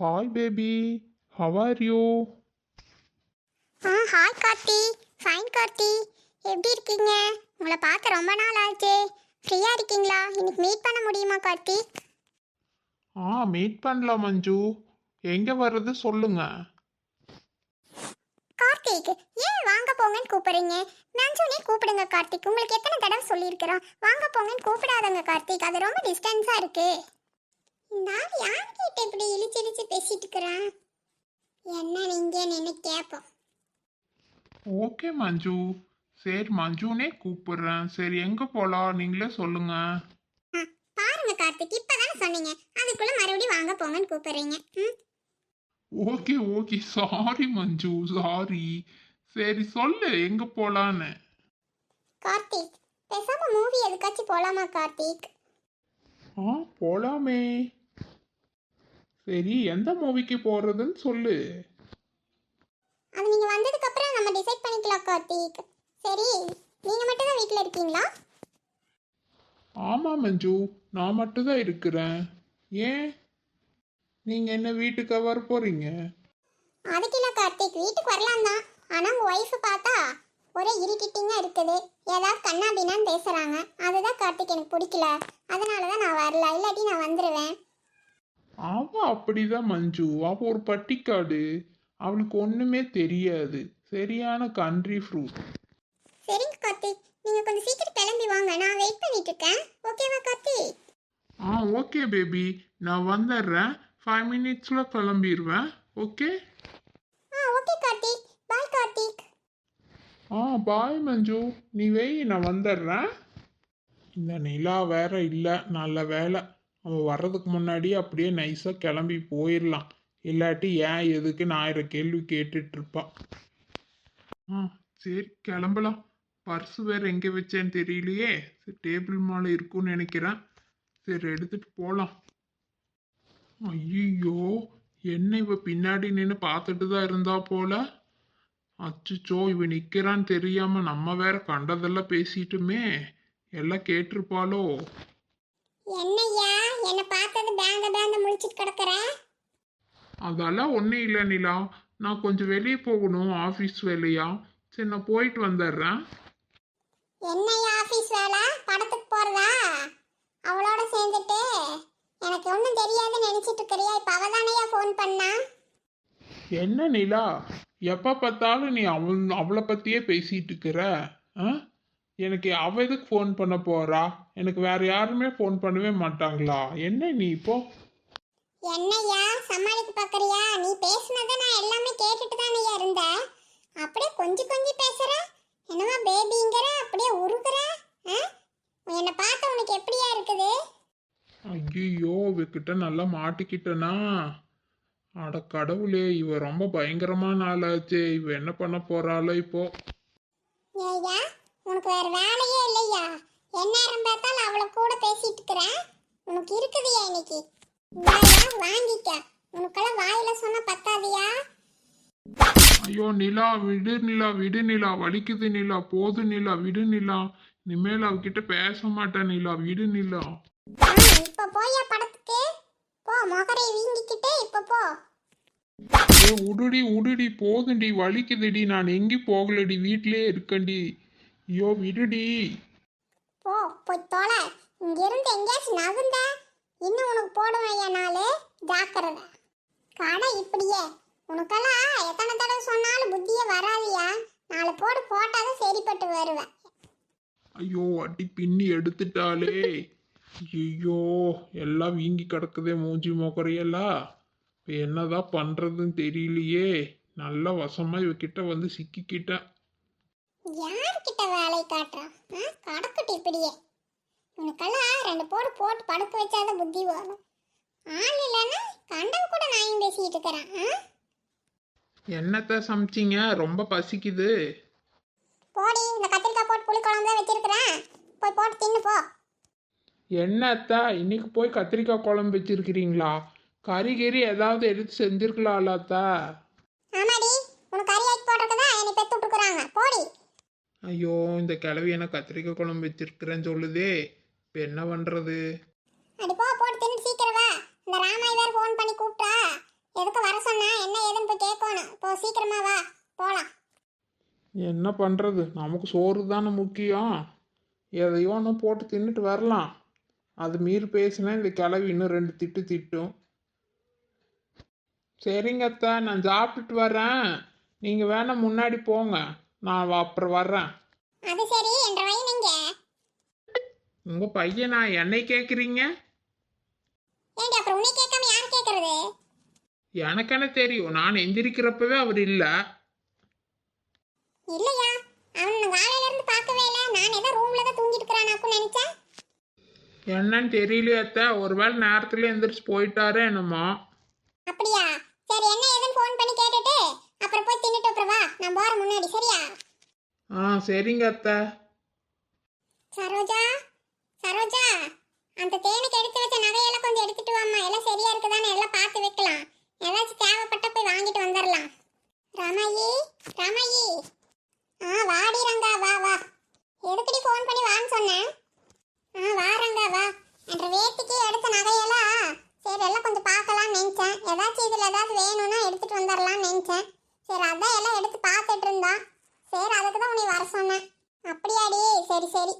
Hi baby how are you ah hi Karthi. Fine Karthi. எப்படி இருக்கீங்க? உங்களை பார்க்க ரொம்ப நாள் ஆச்சு. ஃப்ரீயாக இருக்கீங்களா? இன்னைக்கு மீட் பண்ண முடியுமா கார்த்தி? ஆ மீட் பண்ணலாம் மஞ்சு. எங்கே வர்றது சொல்லுங்க. கார்த்திக் ஏன் வாங்க போங்கன்னு கூப்பிடுறீங்க? நஞ்சுனே கூப்பிடுங்க கார்த்திக். உங்களுக்கு எத்தனை தடவை சொல்லியிருக்கிறோம்? வாங்க போங்கன்னு கூப்பிடாதங்க கார்த்திக். அது ரொம்ப டிஸ்டன்ஸாக இருக்கு. இந்த ஆள் யார்கிட்ட இப்படி இழிச்சு இழிச்சு பேசிட்டு இருக்கிறான் என்ன நீங்க நின்று கேட்போம் ஓகே மஞ்சு. சரி மஞ்சுனே கூப்பிடுறேன். சரி எங்கே போகலாம் நீங்களே சொல்லுங்க. பாருங்க கார்த்திக் இப்பதானே சொன்னீங்க. அதுக்குள்ள மறுபடியும் வாங்க போங்கன்னு கூப்பிடுறீங்க. Okay okay. Sorry Manju. Sorry சரி சொல்லு எங்கே போகலான்னு கார்த்திக் பேசாம மூவி எதுக்காச்சும் போலாமா கார்த்திக்? ஆ போகலாமே சரி எந்த மூவிக்கு போகிறதுன்னு சொல்லு. அது நீங்க வந்ததுக்கு அப்புறம் நம்ம டிசைட் பண்ணிக்கலாம் கார்த்திக். சரி நீங்க மட்டும் தான் வீட்ல இருக்கீங்களா? ஆமாம் மஞ்சு. நான் மட்டும்தான் இருக்கிறேன். ஏன்? நீங்கள் என்ன வீட்டுக்கு வர போகிறீங்க அதுக்கு இல்ல கார்த்திக். வீட்டுக்கு வரலாம் தான் ஆனா உங்க ஒய்ஃப் பார்த்தா ஒரே இரிட்டிட்டிங்கா இருக்குது. ஏதாவது கண்ணாபின்னான்னு பேசுறாங்க. அதுதான் கார்த்திக் எனக்கு பிடிக்கல. அதனால தான் நான் வரல. இல்லாட்டி நான் வந்துருவேன். அவ அப்படிதான் மஞ்சு. அவ ஒரு பட்டிக்காடு. அவளுக்கு ஒண்ணுமே தெரியாது. சரியான கண்ட்ரி ஃப்ரூட் சரிங்க கார்த்திக். நீங்க கொஞ்சம் சீக்கிரம் கிளம்பி வாங்க. நான் வெயிட் பண்ணிட்டு இருக்கேன் ஓகேவா கார்த்திக்? ஆ ஓகே பேபி நான் வந்துடுறேன். ஃபைவ் மினிட்ஸில் கிளம்பிடுவேன் okay ah okay Karthik bye Karthik ah bye Manju. நீ வெய் நான் வந்துடுறேன். இந்த நிலா வேற இல்லை நல்ல வேலை அவன் வர்றதுக்கு முன்னாடி அப்படியே நைஸாக கிளம்பி போயிடலாம். இல்லாட்டி ஏன் எதுக்கு நான் ஆயிரம் கேள்வி கேட்டுட்ருப்பான் ஆ சரி கிளம்பலாம். பர்ஸ் வேறு எங்கே வச்சேன்னு தெரியலையே. சரி டேபிள் மேலே இருக்கும்னு நினைக்கிறேன். சரி எடுத்துட்டு போகலாம் ஐயோ என்ன இவ பின்னாடி நின்று பார்த்துட்டு தான் இருந்தா போல? அச்சுச்சோ இவ நிக்கிறான்னு தெரியாம நம்ம வேற கண்டதெல்லாம் பேசிட்டுமே. எல்லாம் கேட்டிருப்பாளோ? என்னய்யா? என்ன பார்த்தது பேங்க பேங்க முழிச்சிட்டு கிடக்குற? அதெல்லாம் ஒன்றும் இல்லை நிலா. நான் கொஞ்சம் வெளியே போகணும் ஆஃபீஸ் வேலையா? சரி நான் போயிட்டு வந்துடுறேன். என்னய்யா ஆபீஸ் வேலை? படத்துக்கு போறதா? அவளோட சேர்ந்துட்டு? எனக்கு ஒன்றும் தெரியாதுன்னு நினைச்சிட்டு இருக்கிறியா? இப்போ அவ தானையா ஃபோன் பண்ணா? என்ன நிலா? எப்போ பார்த்தாலும் நீ அவள் அவளை பற்றியே பேசிட்டு இருக்கிற? ஆ? எனக்கு அவ எதுக்கு ஃபோன் பண்ண போறா? எனக்கு வேற யாருமே ஃபோன் பண்ணவே மாட்டாங்களா? என்ன நீ இப்போ? என்னய்யா சமாளிக்க பார்க்கறியா? நீ பேசுனதை நான் எல்லாமே கேட்டுட்டு தானேயா இருந்தேன் அப்படியே கொஞ்சம் கொஞ்சம் பேசுற? என்னமா பேபிங்கிற? அப்படியே உருகுற? என்னை பார்க்க உனக்கு எப்படியா இருக்குது? ஐயோ இவகிட்ட நல்லா மாட்டிக்கிட்டனா? அட கடவுளே இவ ரொம்ப பயங்கரமான ஆளாச்சே. இவ என்ன பண்ண போறாளோ இப்போ? ஏய்யா உனக்கு வேற வேலையே இல்லையா? எந்நேரம் பார்த்தாலும் அவளை கூட பேசிட்டு இருக்கிறேன். உனக்கு இருக்குதுயா இன்னைக்கு? இந்தாயா, வாங்கிக்க. உனக்கெல்லாம் வாயில சொன்னா பத்தாதியா? ஐயோ நிலா விடு நிலா விடு நிலா. வலிக்குது நிலா போது நிலா விடு நிலா. இனிமேல் அவகிட்ட பேச மாட்டேன் நிலா விடு நிலா. இப்ப போயா படத்துக்கு? போ மொகரை வீங்கிக்கிட்டு இப்ப போ. ஏ உடுடி உடுடி போதுண்டி வலிக்குதுடி. நான் எங்கேயும் போகலடி வீட்டிலேயே இருக்கண்டி. ஐயோ விடுடி. போ போய் தொலை. இங்க இருந்து எங்கேயாச்சும் நகுந்த இன்னும் உனக்கு போடுவேன் நாளு. ஜாக்கிரதை. கடை இப்படியே. உனக்கெல்லாம் எத்தனை தடவை சொன்னாலும் புத்தியே வராதியா. நாலு போடு போட்டாதான் சரிப்பட்டு வருவேன். ஐயோ அடி பின்னி எடுத்துட்டாளே. ஐயோ எல்லாம் வீங்கி கிடக்குதே மூஞ்சி மொக்கரையெல்லாம் இப்போ என்னதான் பண்றதுன்னு தெரியலையே. நல்ல வசமா இவகிட்ட வந்து சிக்கிக்கிட்டேன். யார்கிட்ட வேலை காட்டுறான்? கடக்கட்டு இப்படியே. உனக்கெல்லாம் ரெண்டு போடு போட்டு படுக்க வச்சாதான் புத்தி வரும். ஆள் இல்லைன்னா கண்டம் கூட நான் பேசிட்டு இருக்கிறேன்? என்னத்த சமைச்சிங்க? ரொம்ப பசிக்குது. போடி இந்த கத்திரிக்காய் போட்டு புளி குழம்பு தான் வச்சிருக்கிறேன். போய் போட்டு தின்னு போ. என்னத்தா இன்னைக்கு போய் கத்திரிக்காய் குழம்பு வச்சிருக்கிறீங்களா? கறி கறி ஏதாவது எடுத்து செஞ்சிருக்கலாம்லத்தா. ஆமாடி உனக்கு கறி ஆக்கி போட்டிருக்கதா என்னை பெத்து விட்டுருக்குறாங்க. போடி. ஐயோ இந்த கிழவி என்ன கத்திரிக்காய் குழம்பு வச்சிருக்கிறேன்னு சொல்லுதே. இப்போ என்ன பண்ணுறது அடி போ போட்டு தின்னு சீக்கிரம் வா. இந்த ராமாய் வேற ஃபோன் பண்ணி கூப்பிட்டா. எதுக்கு வர சொன்னா என்ன ஏதுன்னு போய் கேட்கணும். போ சீக்கிரமா வா. போலாம். என்ன பண்ணுறது நமக்கு சோறு தானே முக்கியம். எதையோ ஒன்று போட்டு தின்னுட்டு வரலாம். அது மீறி பேசினா இந்த கிளவி இன்னும் ரெண்டு திட்டு திட்டும். சரிங்க அத்தை நான் சாப்பிட்டுட்டு வரேன் நீங்கள் வேணா முன்னாடி போங்க. நான் அப்புறம் வர்றேன். அது சரி உங்கள் பையனா என்னை கேட்குறீங்க ஏண்டி அப்புறம் உன்னை கேட்காம யார் கேட்கறது எனக்கு என்ன தெரியும்? நான் எந்திரிக்கிறப்பவே அவர் இல்லை. இல்லையா? அவன் காலையில இருந்து பார்க்கவே இல்லை. நான் ஏதோ ரூம்ல தான் தூங்கிட்டு இருக்கிறானாக்கும் நினைச்சேன். என்னன்னு தெரியலையே அத்தை. ஒருவேளை நேரத்துல எந்திரிச்சு போயிட்டாரே என்னமோ. அப்படியா? சரி என்ன ஏதுன்னு ஃபோன் பண்ணி கேட்டுட்டு அப்புறம் போய் தின்னுட்டு அப்புறம் வா. நான் போற முன்னாடி சரியா? ஆ சரிங்க அத்தை. சரோஜா? சரோஜா? அந்த தேனுக்கு எடுத்து வச்ச நகையெல்லாம் கொஞ்சம் எடுத்துட்டு வாம்மா. எல்லாம் சரியா இருக்குதானே எல்லாம் பார்த்து வைக்கலாம். ஏதாச்சும் தேவைப்பட்ட போய் வாங்கிட்டு வந்துடலாம் ராமாயி? ராமாயி? ஆ வாடி ரங்கா வா வா. எதுக்குடி ஃபோன் பண்ணி வான்னு சொன்னேன்? ஆ வா வா. என்ற வேட்டிக்கு எடுத்த நகையெல்லாம் சரி எல்லாம் கொஞ்சம் பார்க்கலாம்னு நினச்சேன். ஏதாச்சும் இதில் ஏதாவது வேணும்னா எடுத்துகிட்டு வந்துடலாம்னு நினச்சேன். சரி அதான் எல்லாம் எடுத்து பார்த்துட்டு இருந்தா. சரி அதுக்கு தான் உன்னை வர சொன்னேன். அப்படியாடி? சரி சரி.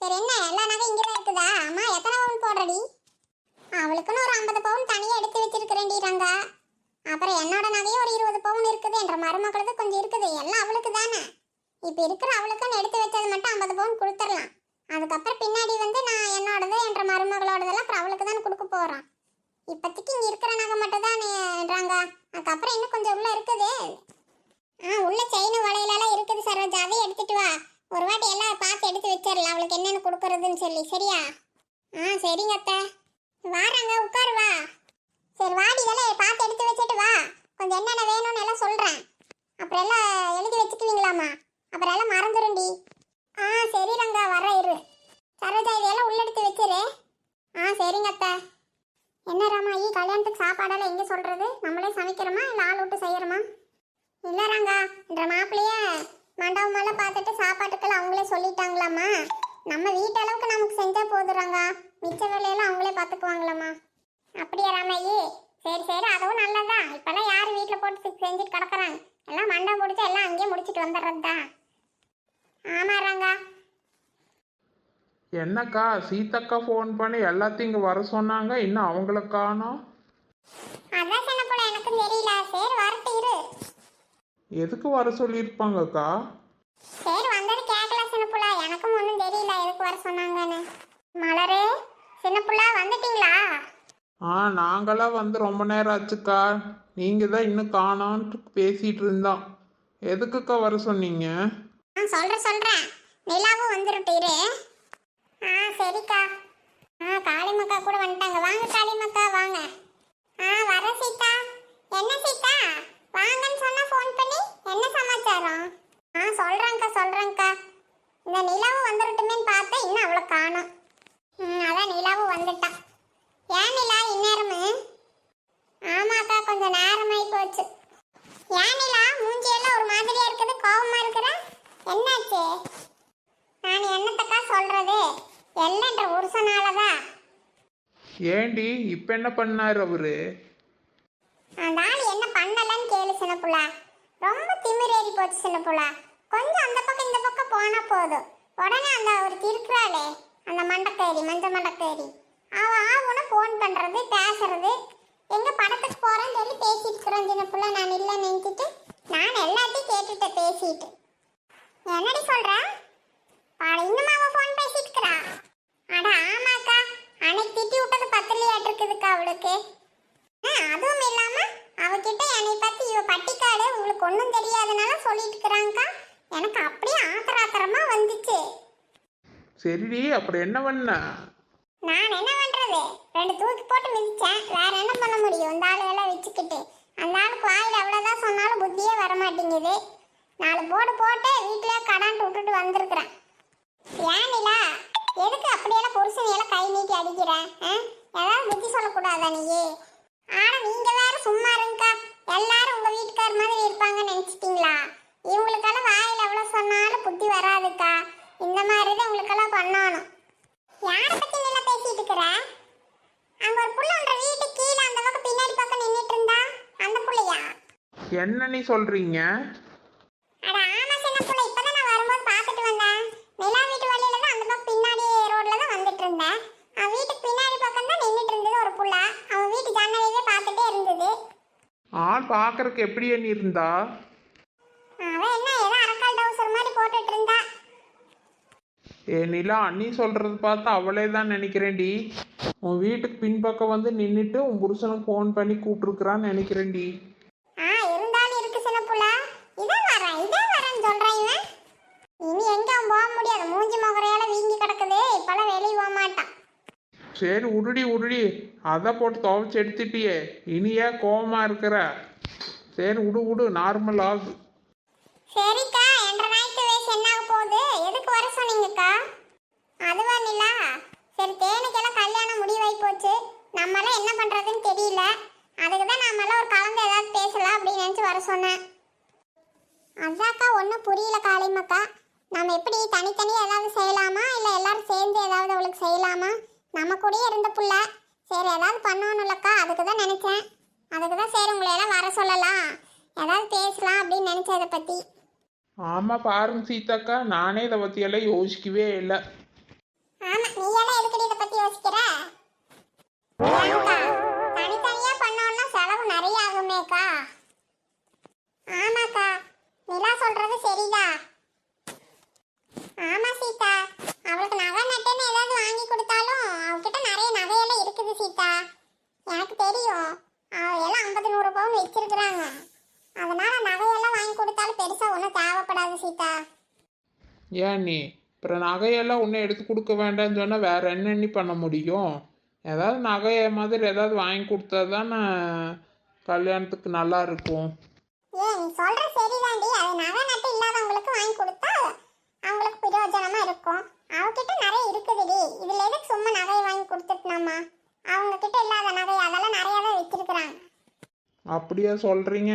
சரி என்ன? எல்லா நகை இங்கே தான் இருக்குதா? அம்மா எத்தனை பவுன் போடுறடி? அவளுக்குன்னு ஒரு ஐம்பது பவுன் தனியாக எடுத்து வச்சிருக்கிறேன்டி ரங்கா. அப்புறம் என்னோட நகையும் ஒரு இருபது பவுன் இருக்குது. என்ற மருமகளுக்கு கொஞ்சம் இருக்குது. எல்லாம் அவளுக்கு தானே. இப்போ இருக்கிற அவளுக்குன்னு எடுத்து வச்சது மட்டும் ஐம்பது பவுன் கொடுத்துடலாம் அதுக்கப்புறம் பின்னாடி வந்து நான் என்னோடது என்ற மருமகளோடதெல்லாம் அப்புறம் அவளுக்கு தானே கொடுக்க போகிறோம் இப்போதைக்கு இங்கே இருக்கிற நகை மட்டும் தான் அதுக்கப்புறம் இன்னும் கொஞ்சம் உள்ளே இருக்குது. ஆ உள்ள செயின் வளையலெல்லாம் இருக்குது சரோஜா. அதையும் எடுத்துட்டு வா. ஒரு வாட்டி எல்லாம் பார்த்து எடுத்து வச்சிடலாம். அவளுக்கு என்னென்ன கொடுக்குறதுன்னு சொல்லி. சரியா? ஆ சரிங்க அத்தை. வாராங்க உட்காரு வா. சரி வாடி இதெல்லாம் பார்த்து எடுத்து வச்சுட்டு வா. கொஞ்சம் என்னென்ன வேணும்னு எல்லாம் சொல்கிறேன் அப்புறம் எல்லாம் எழுதி வச்சுக்குவீங்களாம்மா. அப்புறம் எல்லாம் மறந்துடும்டி ஆ சரி ரங்கா வர இரு. சரோஜா இதெல்லாம் உள்ளெடுத்து வச்சிரு. ஆ சரிங்க அத்தை. என்ன ராமாயி கல்யாணத்துக்கு சாப்பாடெல்லாம் எங்கே சொல்கிறது நம்மளே சமைக்கிறோமா? இல்லை ஆள் விட்டு செய்கிறோமா இல்லை ராங்கா என்ற மாப்பிள்ளைய மண்டபமெல்லாம் பார்த்துட்டு சாப்பாட்டுக்கெல்லாம் அவங்களே சொல்லிட்டாங்களாம்மா நம்ம வீட்டு அளவுக்கு நமக்கு செஞ்சால் போதுறாங்க மிச்ச வேலையெல்லாம் அவங்களே பார்த்துக்குவாங்களாம்மா அப்படியா ராமாயி சரி சரி அதுவும் நல்லதுதான் இப்போல்லாம் யார் வீட்டில் போட்டு செஞ்சுட்டு கிடக்குறாங்க? எல்லாம் மண்டபம் பிடிச்சா எல்லாம் அங்கேயே முடிச்சிட்டு வந்துடுறது தான் ஆமாம் ராங்கா. என்னக்கா சீதக்கா ஃபோன் பண்ணி எல்லாத்தையும் இங்கே வர சொன்னாங்க. இன்னும் அவங்கள காணோம். அதான் சின்ன போல எனக்கும் தெரியல. சரி வரட்டு இரு. எதுக்கு வர சொல்லியிருப்பாங்கக்கா? சரி வந்தது கேட்கல சின்ன புள்ள. எனக்கும் ஒன்றும் தெரியல. எதுக்கு வர சொன்னாங்கன்னு. மலரே சின்ன புள்ள வந்துட்டீங்களா? ஆ நாங்களாம் வந்து ரொம்ப நேரம் ஆச்சுக்கா. நீங்கள் தான் இன்னும் காணோன்ட்டு பேசிகிட்டு இருந்தோம். எதுக்குக்கா வர சொன்னீங்க? ஆ சொல்கிறேன் சொல்கிறேன் நிலாவும் வந்துருட்டு இரு. ஆ சரிக்கா. ஆ காளிமக்கா கூட வந்துட்டாங்க. வாங்க காளிமக்கா வாங்க. ஆ வர சீதா. என்ன சீதா? வாங்கன்னு சொன்னா ஃபோன் பண்ணி என்ன சமாச்சாரம்? ஆ சொல்றேங்க்கா சொல்றேங்க்கா இந்த நிலாவும் வந்துருட்டுமேன்னு பார்த்தா இன்னும் அவ்வளோ காணும். ம் அதான் நிலாவும் வந்துட்டான் ஏன் நிலா இந்நேரமு? ஆமாக்கா கொஞ்சம் நேரமாயி போச்சு. ஏன் நிலா மூஞ்சி ஒரு மாதிரியா இருக்குது கோவமா இருக்கிற என்னாச்சு நான் என்னத்தக்கா சொல்றது எல்லன்ற புருஷனாலதான் ஏண்டி இப்போ என்ன பண்ணார் அவரு? நான் என்ன பண்ணலன்னு கேளு சின்னப்புள்ள ரொம்ப திமிரேறி போச்சு சின்னப்புள்ள கொஞ்சம் அந்த பக்கம் இந்த பக்கம் போனா போதும். உடனே அந்த ஒரு திருக்குறாளே அந்த மண்டக்கேரி மஞ்ச மண்டக்கேரி அவ ஆவுன ஃபோன் பண்றது பேசுறது. எங்க படத்துக்கு போறேன்னு சொல்லி பேசிட்டு இருக்கிறோம் சின்ன புள்ள நான் இல்லை நினைச்சிட்டு நான் எல்லாத்தையும் கேட்டுட்டேன் பேசிட்டு. என்னடி சொல்ற? இன்னும் அவ ஃபோன் பேசிட்டு இருக்கிறா அட ஆமாக்கா. அன்னைக்கு திட்டி விட்டது பத்தலையாட்டு இருக்குதுக்கா அவளுக்கு. ஆ, அதுவும் இல்லாம அவகிட்ட என்னை பத்தி இவ பட்டிக்காடு உங்களுக்கு ஒன்றும் தெரியாதனால சொல்லிட்டு இருக்கிறாங்கக்கா எனக்கு அப்படியே ஆத்திர ஆத்திரமா வந்துச்சு. சரிடி அப்புறம் என்ன பண்ண? நான் என்ன பண்றது? ரெண்டு தூக்கி போட்டு மிதிச்சேன். வேற என்ன பண்ண முடியும்? இந்த ஆளுகளை வச்சுக்கிட்டு. அந்த ஆளுக்கு வாயில் எவ்வளோதான் சொன்னாலும் புத்தியே வர மாட்டேங்குது நாலு போடு போட்டு வீட்டிலே கடான்ட்டு விட்டுட்டு வந்திருக்கிறேன். ஏன் நிலா? எதுக்கு அப்படியெல்லாம் புருஷனையெல்லாம் கை நீட்டி அடிக்கிற ஏதாவது புத்தி சொல்லக்கூடாதா நீ ஆனா நீங்க வேற சும்மா இருங்கக்கா எல்லாரும் உங்க வீட்டுக்கார் மாதிரி இருப்பாங்கன்னு நினைச்சிட்டீங்களா? இவங்களுக்கெல்லாம் வாயில் எவ்வளோ சொன்னாலும் புத்தி வராதுக்கா. இந்த மாதிரி தான் உங்களுக்கெல்லாம் பண்ணணும். யாரை பத்தி நிலா பேசிட்டு இருக்கிற? அங்க ஒரு புள்ள உன்ற வீட்டு கீழே அந்த பக்கம் பின்னாடி பக்கம் நின்றுட்டு இருந்தா? என்ன நீ சொல்றீங்க அட ஆமா சின்ன புள்ள இப்பதான் நான் வரும்போது பார்த்துட்டு வந்தேன் நிலா வீட்டு வழியில தான் அந்த பக்கம் பின்னாடி ரோட்ல தான் வந்துட்டு இருந்தேன் அவன் வீட்டுக்கு பின்னாடி பக்கம் தான் நின்றுட்டு இருந்தது ஒரு புள்ள. அவன் வீட்டு ஜன்னலையே பார்த்துட்டே இருந்தது. ஆள் பார்க்கறக்கு எப்படி எண்ணி இருந்தா அவன் என்ன ஏதோ அரக்கால் டவுசர் மாதிரி போட்டுட்டு இருந்தா ஏ நிலா அண்ணி சொல்றது பார்த்து அவளே தான் நினைக்கிறேன்டி. உன் வீட்டுக்கு பின்பக்கம் வந்து நின்றுட்டு உன் புருஷனுக்கு ஃபோன் பண்ணி கூப்பிட்டுருக்குறான்னு நினைக்கிறேன்டி ஆ இருந்தாலும் இருக்கு சின்ன புள்ள இதே வரேன் இதே வரேன்னு சொல்றான் இவன் இனி எங்க அவன் போக முடியாது மூஞ்சி முகரையால வீங்கி கிடக்குது இப்பெல்லாம் வெளியே போக மாட்டான் சரி உருடி உருடி. அதை போட்டு துவைச்சி எடுத்துட்டியே. இனியே கோபமாக இருக்கிற. சரி விடு விடு நார்மல் ஆகு சரிக்கா என்ற நாய்க்கு வயசு என்ன ஆக போகுது? எதுக்கு வர சொன்னீங்கக்கா? அதுவா நிலா? சரி தேனுக்கெல்லாம் கல்யாணம் முடிவாகி போச்சு. நம்மளாம் என்ன பண்ணுறதுன்னு தெரியல. அதுக்கு தான் நம்மளாம் ஒரு கலந்து ஏதாவது பேசலாம் அப்படின்னு நினச்சி வர சொன்னேன். அதாக்கா ஒன்றும் புரியல காளிமக்கா நம்ம எப்படி தனித்தனியாக ஏதாவது செய்யலாமா? இல்லை எல்லாரும் சேர்ந்து ஏதாவது அவளுக்கு செய்யலாமா? நம்ம கூடயே இருந்த புள்ள. சரி ஏதாவது பண்ணணும்லக்கா அதுக்கு தான் நினச்சேன். அதுக்கு தான் சரி உங்களை எல்லாம் வர சொல்லலாம். ஏதாவது பேசலாம் அப்படின்னு நினச்சேன் இதை பற்றி ஆமா பாருங்க சீதாக்கா. நானே இதை பற்றியெல்லாம் யோசிக்கவே இல்லை. ஆமா நீ எல்லாம் எதுக்கடி இதை பத்தி யோசிக்கிற? ஏன்க்கா, தனித்தனியா பண்ணோம்னா செலவு நிறைய ஆகுமேக்கா. ஆமாக்கா நிலா சொல்றது சரிதா ஆமா சீதா அவளுக்கு நகை நட்டுன்னு ஏதாவது வாங்கி கொடுத்தாலும் அவகிட்ட நிறைய நகையெல்லாம் இருக்குது சீதா எனக்கு தெரியும் அவ எல்லாம் ஐம்பது நூறு பவுன் வச்சிருக்கிறாங்க அதனால நகையெல்லாம் வாங்கி கொடுத்தாலும் பெருசா ஒன்றும் தேவைப்படாது சீதா ஏன் நீ? அப்புறம் நகையெல்லாம் ஒன்றும் எடுத்து கொடுக்க வேண்டாம்னு சொன்னால் வேற என்ன நீ பண்ண முடியும்? ஏதாவது நகைய மாதிரி ஏதாவது வாங்கி கொடுத்தா தானே கல்யாணத்துக்கு நல்லா இருக்கும். ஏன் நீ சொல்ற சரிதாண்டி. அது நகை நட்டு இல்லாதவங்களுக்கு வாங்கி கொடுத்தா அவங்களுக்கு பிரயோஜனமா இருக்கும். அவகிட்ட நிறைய இருக்குதுடி. இதுல எதுக்கு சும்மா நகை வாங்கி கொடுத்துட்டோமா அவங்க கிட்ட இல்லாத நகை அதெல்லாம் நிறைய தான் வச்சிருக்கிறாங்க. அப்படியா சொல்கிறீங்க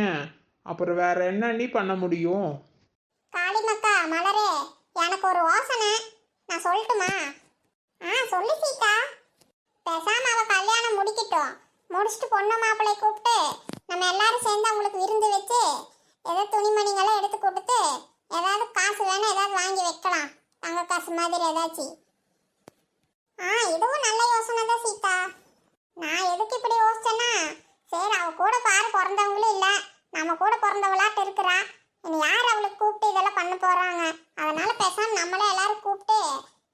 அப்புறம் வேற என்ன நீ பண்ண முடியும்? காளிமக்கா மலரே. எனக்கு ஒரு யோசனை. நான் சொல்லட்டுமா? ஆ சொல்லு சீதா. பேசாம அவ கல்யாணம் முடிக்கட்டும். முடிச்சுட்டு பொண்ணு மாப்பிள்ளை கூப்பிட்டு நம்ம எல்லாரும் சேர்ந்து அவங்களுக்கு விருந்து வச்சு ஏதோ துணிமணிங்கெல்லாம் எடுத்து கொடுத்து ஏதாவது காசு வேணா ஏதாவது வாங்கி வைக்கலாம். தங்க காசு மாதிரி ஏதாச்சும். ஆ இதுவும் நல்ல யோசனை தான் சீதா. நான் எதுக்கு இப்படி யோசிச்சேன்னா சரி அவ கூட பாரு பிறந்தவங்களும் இல்லை. நம்ம கூட பிறந்தவளாட்டு இருக்கிறா. இனி யார் அவளுக்கு கூப்பிட்டு இதெல்லாம் பண்ண போகிறாங்க அதனால பேசாம நம்மளே எல்லாரும் கூப்பிட்டு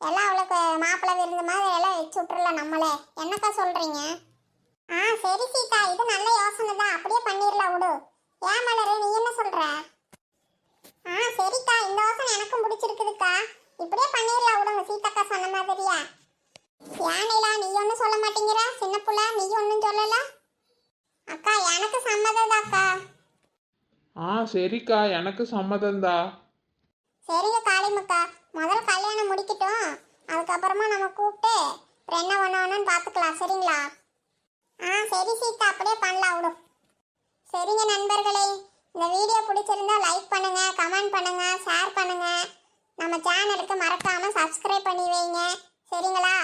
எல்லாம் அவளுக்கு மாப்பிள்ளை விருந்து மாதிரி எல்லாம் வச்சு விட்டுறலாம் நம்மளே. என்னக்கா சொல்கிறீங்க ஆ சரி சீதா. இது நல்ல யோசனை தான். அப்படியே பண்ணிடலாம் விடு. ஏன் மலரு நீ என்ன சொல்கிற ஆ சரிக்கா. இந்த யோசனை எனக்கும் பிடிச்சிருக்குதுக்கா. இப்படியே பண்ணிடலாம் விடுங்க சீதாக்கா சொன்ன மாதிரியா. ஏன் நீ ஒன்றும் சொல்ல மாட்டேங்கிற? சின்ன புள்ள நீ ஒன்றும் சொல்லலை? அக்கா எனக்கு சம்மதம் அக்கா ஆ சரிக்கா. எனக்கு சம்மதம்தா சரிங்க காளிமுக்கா முதல்ல கல்யாணம் முடிக்கட்டும். அதுக்கப்புறமா நம்ம கூப்பிட்டு அப்புறம் என்ன பண்ணணும்னு பார்த்துக்கலாம் சரிங்களா? ஆ சரி சீதா. அப்படியே பண்ணலாம் விடும் சரிங்க நண்பர்களே. இந்த வீடியோ பிடிச்சிருந்தா லைக் பண்ணுங்க கமெண்ட் பண்ணுங்க ஷேர் பண்ணுங்க. நம்ம சேனலுக்கு மறக்காம சப்ஸ்கிரைப் பண்ணி வைங்க. சரிங்களா?